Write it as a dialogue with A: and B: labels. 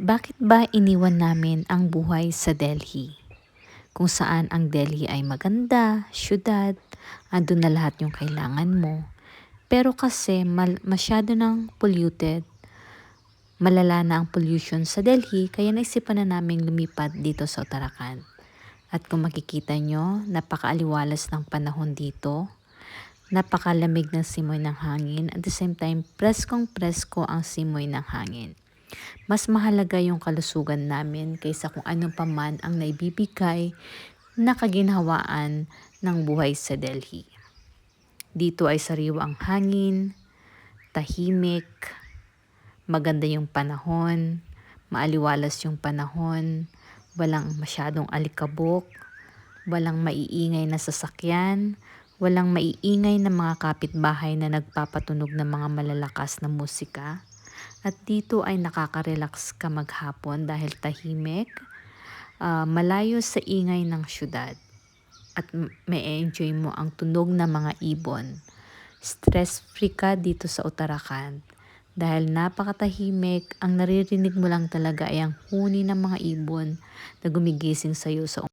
A: Bakit ba iniwan namin ang buhay sa Delhi? Kung saan ang Delhi ay maganda, syudad, andun na lahat yung kailangan mo. Pero kasi mal- masyado ng polluted, malala na ang pollution sa Delhi, kaya naisipan na naming lumipat dito sa Uttarakhand. At kung makikita nyo, napakaaliwalas ng panahon dito. Napakalamig ng simoy ng hangin. At the same time, preskong presko ang simoy ng hangin. Mas mahalaga yung kalusugan namin kaysa kung ano pa man ang naibibigay na kaginhawaan ng buhay sa Delhi. Dito ay sariwa ang hangin, tahimik, maganda yung panahon, maaliwalas yung panahon, walang masyadong alikabok, walang maiingay na sasakyan, walang maiingay na mga kapitbahay na nagpapatunog ng mga malalakas na musika. At dito ay nakaka-relax ka maghapon dahil tahimik, uh, malayo sa ingay ng syudad. At may enjoy mo ang tunog ng mga ibon. Stress-free ka dito sa Uttarakhand dahil napakatahimik, ang naririnig mo lang talaga ay ang huni ng mga ibon na gumigising sa iyo sa